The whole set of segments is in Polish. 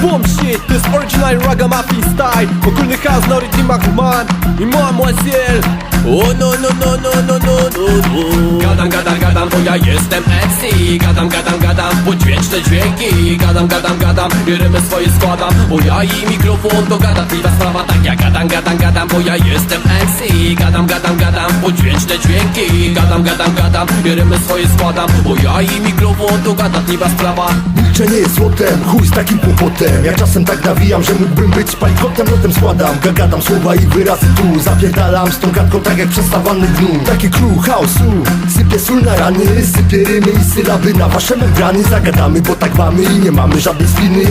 Bullshit, to jest original ragamuffin style. Ogólny has na rytmach man i mademoiselle. O oh, no no no no no no no. Gadam, gadam, gadam, bo ja jestem MC Gadam, gadam, gadam, podźwięczne dźwięki. Gadam, gadam, gadam rymy swoje składam. Bo ja i mikrofon to gadatliwa sprawa. Tak ja gadam, gadam, gadam, bo ja jestem MC Gadam, gadam, gadam, podźwięczne dźwięki. Gadam, gadam, gadam, rymy swoje składam. Bo ja i mikrofon to gadatliwa sprawa. Milczenie jest złotem, chuj z takim kłopotem. Ja czasem tak nawijam, że mógłbym być palikotem Lotem składam, gagadam słowa i wyrazy tu Zapierdalam. Z tą gadką tak jak przestawany gnu Taki clue chaosu, sypię sól na rany Sypię rymy i sylaby na wasze membrany. Zagadamy, bo tak mamy i nie mamy żadnej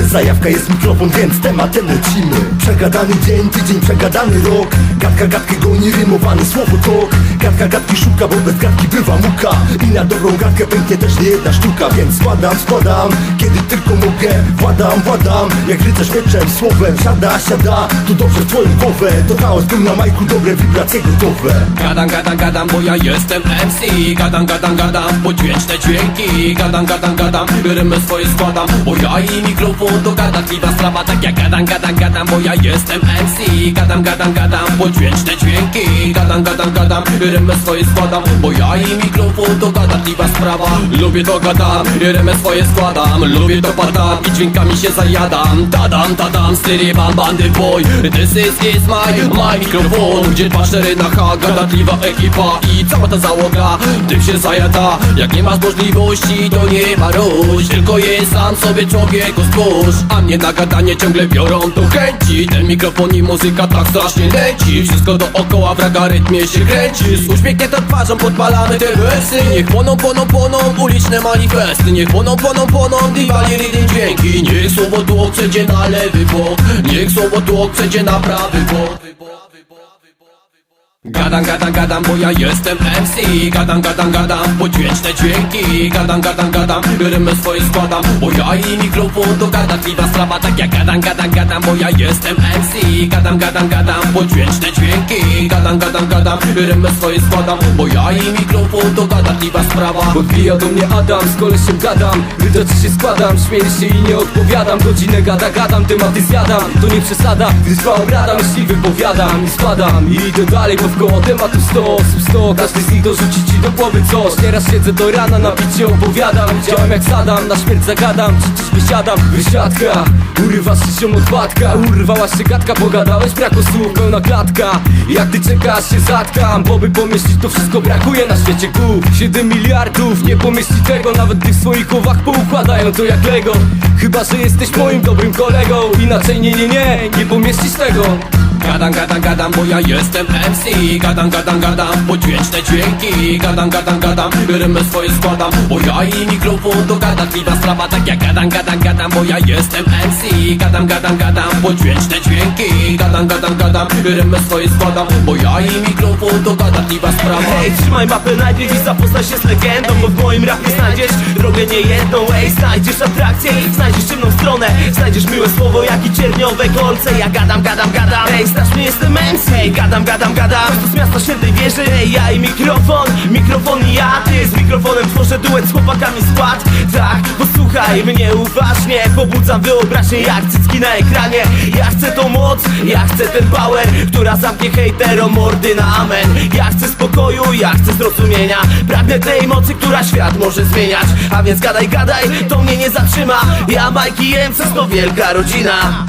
zajawka, jest mikrofon, więc tematem lecimy. Przegadany dzień, tydzień, przegadany rok. Gadka gadkę goni, rymowany słowo tok. Gadka gadki szuka, bo bez gadki bywa muka. I na dobrą gadkę pęknie też nie jedna sztuka. Więc składam, składam, kiedy tylko mogę Władam, władam, jak rycerz mieczem, słowem Siada, siada, to dobrze w twoją głowę. To chaos był na majku, dobre wibracje gotowe. Gadam, gadam, gadam, bo ja jestem MC Gadam, gadam, gadam, podźwięczne dźwięki. Gadam, gadam, gadam, rymy swoje składam Bo ja i mikrofon to gadatliwa sprawa Tak jak gadam, gadam, gadam, bo ja jestem MC Gadam, gadam, gadam, podźwięczne dźwięki. Gadam, gadam, gadam, rymy swoje składam Bo ja i mikrofon to gadatliwa sprawa. Lubię to gadam, rymy swoje składam. Lubię to padam i dźwiękami się zajadam. Tadam, tadam, styry bam, bandy boy. This is, is my, my mikrofon. Gdzie dwa cztery na H, gadatliwa ekipa I cała ta załoga, tym się zajada. Jak nie masz możliwości, to nie ma róż. Tylko jest sam sobie człowieku spójrz A mnie na gadanie ciągle biorą tu chęci. Ten mikrofon i muzyka tak strasznie leci. Wszystko dookoła w ragarytmie się kręci. Z uśmiechniętą twarzą podpalamy te wersy. Niech płoną, płoną, płoną uliczne manifesty. Niech płoną, płoną, płoną diwali rytm dźwięki. Niech słowo tłok przejdzie na lewy bok. Niech słowo tłok przejdzie na prawy bok Gadam, gadam, gadam, bo ja jestem MC Gadam, gadam, gadam, podźwięczne dźwięki. Gadam, gadam, gadam, rymy swoje składam Bo ja i mikrofon to gadatliwa sprawa. Tak jak gadam, gadam, gadam, bo ja jestem MC Gadam, gadam, gadam, podźwięczne dźwięki. Gadam, gadam, gadam, rymy swoje składam Bo ja i mikrofon to gadatliwa sprawa. Podbija do mnie Adam, z kolesiem gadam Wydaczy się składam, śmieję się i nie odpowiadam. Godzinę gada, gadam, tematy zjadam. To nie przesada, gdy trwa obrada Myśli wypowiadam i składam. I idę dalej, bo w koło tematów sto osób sto. Każdy z nich dorzuci ci do głowy coś. Nieraz siedzę do rana, na picie opowiadam. Działam jak sadam, na śmierć zagadam. Czy dziś wysiadam, wysiadka Urywasz się się od łatka Urwałaś się gadka, pogadałeś, brak słów, pełna klatka. Jak ty czekasz, się zatkam Bo by pomyśleć, to wszystko brakuje na świecie. Głów 7 miliardów, nie pomyśli tego Nawet gdy w swoich głowach poukładają to jak Lego. Chyba, że jesteś moim dobrym kolegą Inaczej nie, nie, nie, nie pomieścisz tego Gadam, gadam, gadam, bo ja jestem MC Gadam, gadam, gadam, podźwięczne dźwięki. Gadam, gadam, gadam, rymy swoje składam Bo ja i mikrofon to gadatliwa sprawa. Tak jak gadam, gadam, gadam, bo ja jestem MC Gadam, gadam, gadam, podźwięczne dźwięki. Gadam, gadam, gadam, rymy swoje składam Bo ja i mikrofon to gadatliwa sprawa. Hej, trzymaj mapę najpierw i zapoznaj się z legendą Bo w moim rapie znajdziesz drogę niejedną Ej, znajdziesz atrakcję, znajdziesz ciemną stronę. Znajdziesz miłe słowo, jak i cierniowe kolce. Ja gadam, gadam, gadam, ej, strasznie jestem MC. Gadam, gadam, gadam, to z miasta świętej wieży. Ja i mikrofon, mikrofon i ja. Ty z mikrofonem tworzę duet z chłopakami skład Tak, posłuchaj mnie uważnie Pobudzam wyobraźnię jak cycki na ekranie. Ja chcę tą moc, ja chcę ten power Która zamknie hejterom mordy na amen. Ja chcę spokoju, ja chcę zrozumienia. Pragnę tej mocy, która świat może zmieniać. A więc gadaj, gadaj, to mnie nie zatrzyma. Ja, Mike i MC, to wielka rodzina